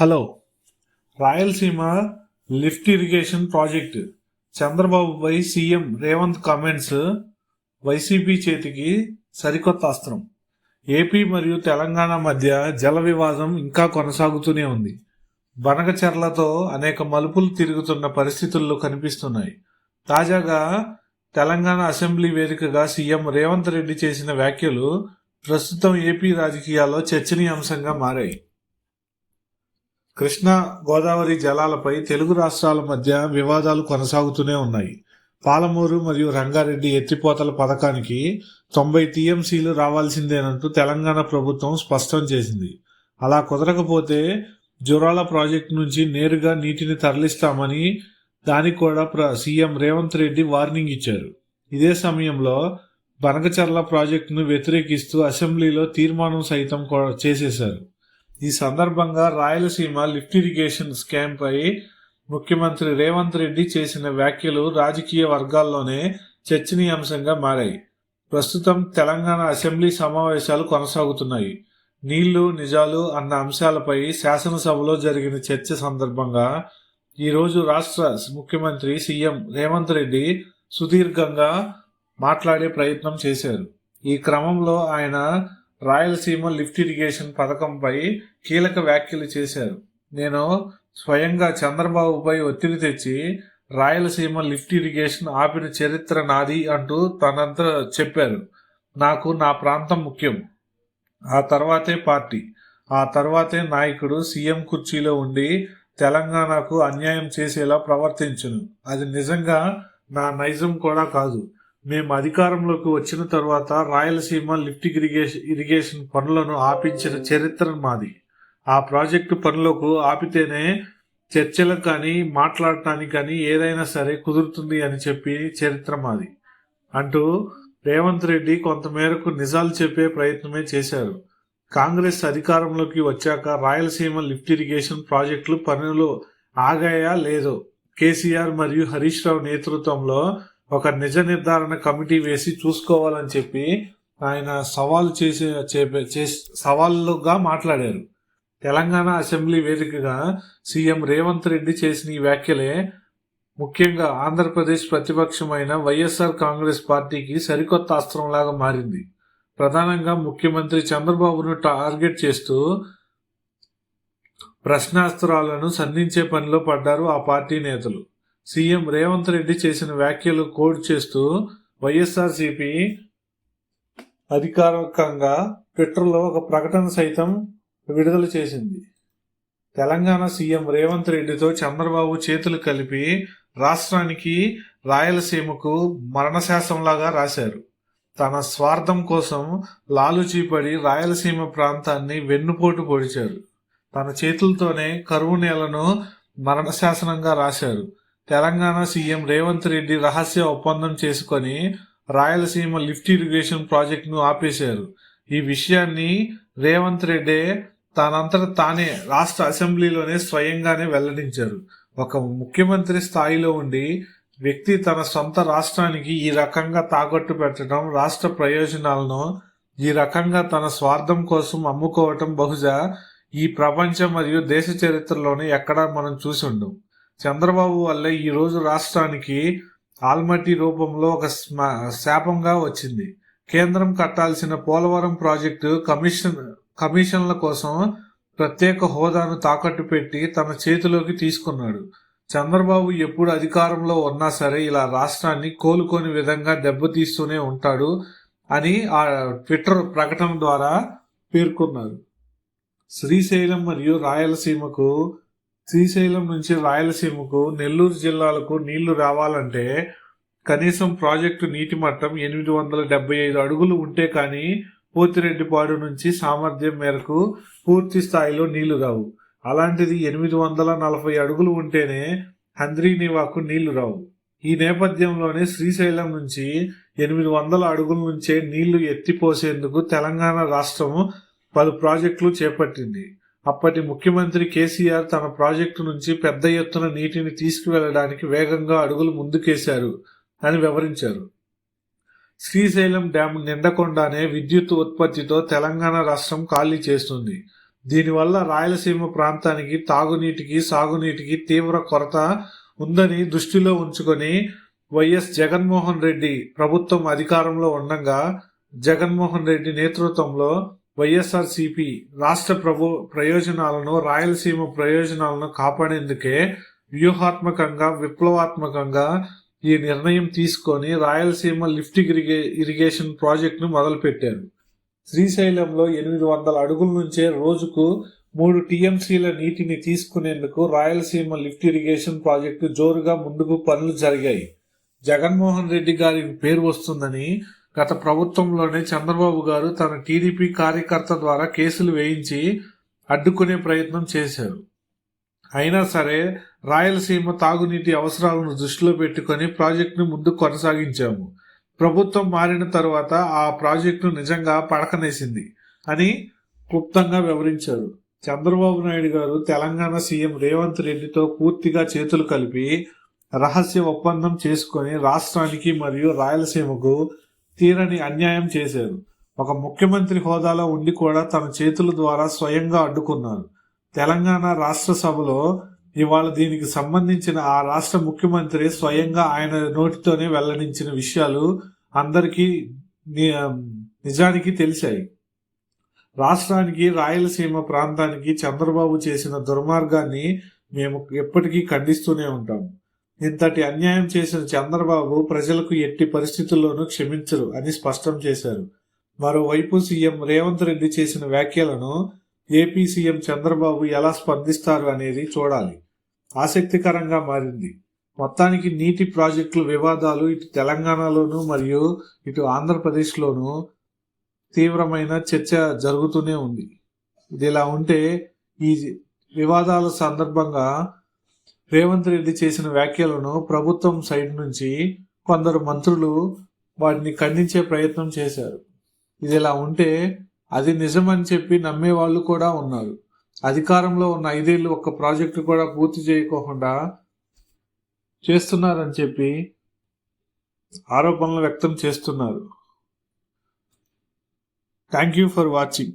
Hello. Rayalaseema lift irrigation project. చంద్రబాబుపై CM Revanth comments YCP చేతికి సరికొత్త అస్త్రం. ఏపీ మరియు తెలంగాణ మధ్య జల వివాదం ఇంకా కొనసాగుతూనే ఉంది. బనకచెర్లతో అనేక మలుపులు తిరుగుతున్న పరిస్థితుల్లో కనిపిస్తున్నాయి. తాజాగా తెలంగాణ అసెంబ్లీ వేదికగా సీఎం రేవంత్ రెడ్డి చేసిన వ్యాఖ్యలు ప్రస్తుతం ఏపీ రాజకీయాల్లో చర్చనీయాంశంగా మారాయి. కృష్ణా గోదావరి జలాలపై తెలుగు రాష్ట్రాల మధ్య వివాదాలు కొనసాగుతూనే ఉన్నాయి. పాలమూరు మరియు రంగారెడ్డి ఎత్తిపోతల పథకానికి తొంభై టీఎంసీలు రావాల్సిందేనంటూ తెలంగాణ ప్రభుత్వం స్పష్టం చేసింది. అలా కుదరకపోతే జురాల ప్రాజెక్టు నుంచి నేరుగా నీటిని తరలిస్తామని దానికి కూడా ప్ర- సీఎం రేవంత్ రెడ్డి వార్నింగ్ ఇచ్చారు. ఇదే సమయంలో బనకచర్ల ప్రాజెక్టును వ్యతిరేకిస్తూ అసెంబ్లీలో తీర్మానం సైతం కూడా చేసేశారు. ఈ సందర్భంగా రాయలసీమ లిఫ్ట్ ఇరిగేషన్ స్కామ్ పై ముఖ్యమంత్రి రేవంత్ రెడ్డి చేసిన వ్యాఖ్యలు రాజకీయ వర్గాల్లోనే చర్చనీయాంశంగా మారాయి. ప్రస్తుతం తెలంగాణ అసెంబ్లీ సమావేశాలు కొనసాగుతున్నాయి. నీళ్ళు నిజాలు అన్న అంశాలపై శాసనసభలో జరిగిన చర్చ సందర్భంగా ఈరోజు రాష్ట్ర ముఖ్యమంత్రి సీఎం రేవంత్ రెడ్డి సుదీర్ఘంగా మాట్లాడే ప్రయత్నం చేశారు. ఈ క్రమంలో ఆయన రాయలసీమ లిఫ్ట్ ఇరిగేషన్ పథకంపై కీలక వ్యాఖ్యలు చేశారు. నేను స్వయంగా చంద్రబాబుపై ఒత్తిడి తెచ్చి రాయలసీమ లిఫ్ట్ ఇరిగేషన్ ఆపిన చరిత్ర నాది అంటూ తనంతా చెప్పారు. నాకు నా ప్రాంతం ముఖ్యం. ఆ తర్వాతే పార్టీ. ఆ తర్వాతే నాయకుడు సీఎం కుర్చీలో ఉండి తెలంగాణకు అన్యాయం చేసేలా ప్రవర్తించను. అది నిజంగా నా నైజం కూడా కాదు. మేము అధికారంలోకి వచ్చిన తర్వాత రాయలసీమ లిఫ్ట్ ఇరిగేషన్ ఇరిగేషన్ పనులను ఆపించిన చరిత్ర మాది. ఆ ప్రాజెక్టు పనులకు ఆపితేనే చర్చలకు కానీ మాట్లాడటానికి కానీ ఏదైనా సరే కుదురుతుంది అని చెప్పి చరిత్ర మాది. అంటూ రేవంత్ రెడ్డి కొంతమేరకు నిజాలు చెప్పే ప్రయత్నమే చేశారు. కాంగ్రెస్ అధికారంలోకి వచ్చాక రాయలసీమ లిఫ్ట్ ఇరిగేషన్ ప్రాజెక్టులు పనులు ఆగాయా లేదో కేసీఆర్ మరియు హరీష్ రావు నేతృత్వంలో ఒక నిజ నిర్ధారణ కమిటీ వేసి చూసుకోవాలని చెప్పి ఆయన సవాలు చేసే చేసే సవాళ్ళుగా మాట్లాడారు. తెలంగాణ అసెంబ్లీ వేదికగా సీఎం రేవంత్ రెడ్డి చేసిన ఈ వ్యాఖ్యలే ముఖ్యంగా ఆంధ్రప్రదేశ్ ప్రతిపక్షమైన వైఎస్ఆర్ కాంగ్రెస్ పార్టీకి సరికొత్త అస్త్రంలాగా మారింది. ప్రధానంగా ముఖ్యమంత్రి చంద్రబాబును టార్గెట్ చేస్తూ ప్రశ్నాస్త్రాలను సంధించే పనిలో పడ్డారు ఆ పార్టీ నేతలు. సీఎం రేవంత్ రెడ్డి చేసిన వ్యాఖ్యలు కోడ్ చేస్తూ వైఎస్ఆర్సీపీ అధికారికంగా ట్విట్టర్లో ఒక ప్రకటన సైతం విడుదల చేసింది. తెలంగాణ సీఎం రేవంత్ రెడ్డితో చంద్రబాబు చేతులు కలిపి రాష్ట్రానికి రాయలసీమకు మరణశాసంలాగా రాశారు. తన స్వార్థం కోసం లాలుచీపడి రాయలసీమ ప్రాంతాన్ని వెన్నుపోటు పొడిచారు. తన చేతులతోనే కరువు నేలను మరణశాసనంగా రాశారు. తెలంగాణ సీఎం రేవంత్ రెడ్డి రహస్య ఒప్పందం చేసుకొని రాయలసీమ లిఫ్ట్ ఇరిగేషన్ ప్రాజెక్టును ఆపేశారు. ఈ విషయాన్ని రేవంత్ రెడ్డి తానంతట తానే రాష్ట్ర అసెంబ్లీలోనే స్వయంగానే వెల్లడించారు. ఒక ముఖ్యమంత్రి స్థాయిలో ఉండి వ్యక్తి తన సొంత రాష్ట్రానికి ఈ రకంగా తాకట్టు పెట్టడం రాష్ట్ర ప్రయోజనాలను ఈ రకంగా తన స్వార్థం కోసం అమ్ముకోవటం బహుశా ఈ ప్రపంచం మరియు దేశ చరిత్రలోనే ఎక్కడా మనం చూసి ఉండం. చంద్రబాబు వల్లే ఈ రోజు రాష్ట్రానికి ఆల్మట్టి రూపంలో ఒక శాపంగా వచ్చింది. కేంద్రం కట్టాల్సిన పోలవరం ప్రాజెక్టు కమిషన్ కమిషన్ల కోసం ప్రత్యేక హోదాను తాకట్టు పెట్టి తన చేతిలోకి తీసుకున్నాడు. చంద్రబాబు ఎప్పుడు అధికారంలో ఉన్నా సరే ఇలా రాష్ట్రాన్ని కోలుకోని విధంగా దెబ్బతీస్తూనే ఉంటాడు అని ఆ ట్విట్టర్ ప్రకటన ద్వారా పేర్కొన్నారు శ్రీశైలం మరియు రాయలసీమకు శ్రీశైలం నుంచి రాయలసీమకు నెల్లూరు జిల్లాలకు నీళ్ళు రావాలంటే కనీసం ప్రాజెక్టు నీటి మట్టం ఎనిమిది వందల డెబ్బై ఐదు అడుగులు ఉంటే కానీ పోతిరెడ్డిపాడు నుంచి సామర్థ్యం మేరకు పూర్తి స్థాయిలో నీళ్ళు రావు. అలాంటిది ఎనిమిది వందల నలభై అడుగులు ఉంటేనే హంద్రీనివాకు నీళ్ళు రావు. ఈ నేపథ్యంలోనే శ్రీశైలం నుంచి ఎనిమిది వందల అడుగుల నుంచే నీళ్ళు ఎత్తిపోసేందుకు తెలంగాణ రాష్ట్రం పలు ప్రాజెక్టులు చేపట్టింది. అప్పటి ముఖ్యమంత్రి కేసీఆర్ తన ప్రాజెక్టు నుంచి పెద్ద ఎత్తున నీటిని తీసుకువెళ్ళడానికి వేగంగా అడుగులు ముందుకేశారు అని వివరించారు. శ్రీశైలం డ్యాం నిండకుండానే విద్యుత్ ఉత్పత్తితో తెలంగాణ రాష్ట్రం ఖాళీ చేస్తుంది. దీనివల్ల రాయలసీమ ప్రాంతానికి తాగునీటికి సాగునీటికి తీవ్ర కొరత ఉందని దృష్టిలో ఉంచుకొని వైఎస్ జగన్మోహన్ రెడ్డి ప్రభుత్వం అధికారంలో ఉండగా జగన్మోహన్ రెడ్డి నేతృత్వంలో వైఎస్ఆర్సిపి రాష్ట్ర ప్రభు ప్రయోజనాలను రాయలసీమ ప్రయోజనాలను కాపాడేందుకే వ్యూహాత్మకంగా విప్లవాత్మకంగా ఈ నిర్ణయం తీసుకొని రాయలసీమ లిఫ్ట్ ఇరిగే ఇరిగేషన్ ప్రాజెక్టును మొదలుపెట్టారు. శ్రీశైలంలో ఎనిమిది వందల అడుగుల నుంచే రోజుకు మూడు టీఎంసీల నీటిని తీసుకునేందుకు రాయలసీమ లిఫ్ట్ ఇరిగేషన్ ప్రాజెక్టు జోరుగా ముందుకు పనులు జరిగాయి. జగన్మోహన్ రెడ్డి గారి పేరు వస్తుందని గత ప్రభుత్వంలోనే చంద్రబాబు గారు తన టీడీపీ కార్యకర్త ద్వారా కేసులు వేయించి అడ్డుకునే ప్రయత్నం చేశారు. అయినా సరే రాయలసీమ తాగునీటి అవసరాలను దృష్టిలో పెట్టుకొని ప్రాజెక్టును ముందుకు కొనసాగించాము. ప్రభుత్వం మారిన తరువాత ఆ ప్రాజెక్టును నిజంగా పడకనేసింది అని క్లుప్తంగా వివరించారు. చంద్రబాబు నాయుడు గారు తెలంగాణ సీఎం రేవంత్ రెడ్డితో పూర్తిగా చేతులు కలిపి రహస్య ఒప్పందం చేసుకొని రాష్ట్రానికి మరియు రాయలసీమకు తీరని అన్యాయం చేశారు. ఒక ముఖ్యమంత్రి హోదాలో ఉండి కూడా తన చేతుల ద్వారా స్వయంగా అడ్డుకున్నారు. తెలంగాణ రాష్ట్ర సభలో ఇవాళ దీనికి సంబంధించిన ఆ రాష్ట్ర ముఖ్యమంత్రి స్వయంగా ఆయన నోటితోనే వెల్లడించిన విషయాలు అందరికీ నిజానికి తెలిసాయి. రాష్ట్రానికి రాయలసీమ ప్రాంతానికి చంద్రబాబు చేసిన దుర్మార్గాన్ని మేము ఎప్పటికీ ఖండిస్తూనే ఉంటాం. ఇంతటి అన్యాయం చేసిన చంద్రబాబు ప్రజలకు ఎట్టి పరిస్థితుల్లోనూ క్షమించరు అని స్పష్టం చేశారు. మరోవైపు సీఎం రేవంత్ రెడ్డి చేసిన వ్యాఖ్యలను ఏపీ సీఎం చంద్రబాబు ఎలా స్పందిస్తారు అనేది చూడాలి. ఆసక్తికరంగా మారింది. మొత్తానికి నీటి ప్రాజెక్టుల వివాదాలు ఇటు తెలంగాణలోను మరియు ఇటు ఆంధ్రప్రదేశ్లోనూ తీవ్రమైన చర్చ జరుగుతూనే ఉంది. ఇది ఇలా ఉంటే ఈ వివాదాల సందర్భంగా రేవంత్ రెడ్డి చేసిన వ్యాఖ్యలను ప్రభుత్వం సైడ్ నుంచి కొందరు మంత్రులు వాటిని ఖండించే ప్రయత్నం చేశారు. ఇది ఇలా ఉంటే అది నిజమని చెప్పి నమ్మే వాళ్ళు కూడా ఉన్నారు. అధికారంలో ఉన్న ఐదేళ్ళు ఒక్క ప్రాజెక్టు కూడా పూర్తి చేయకోకుండా చేస్తున్నారని చెప్పి ఆరోపణలు వ్యక్తం చేస్తున్నారు. Thank you for watching.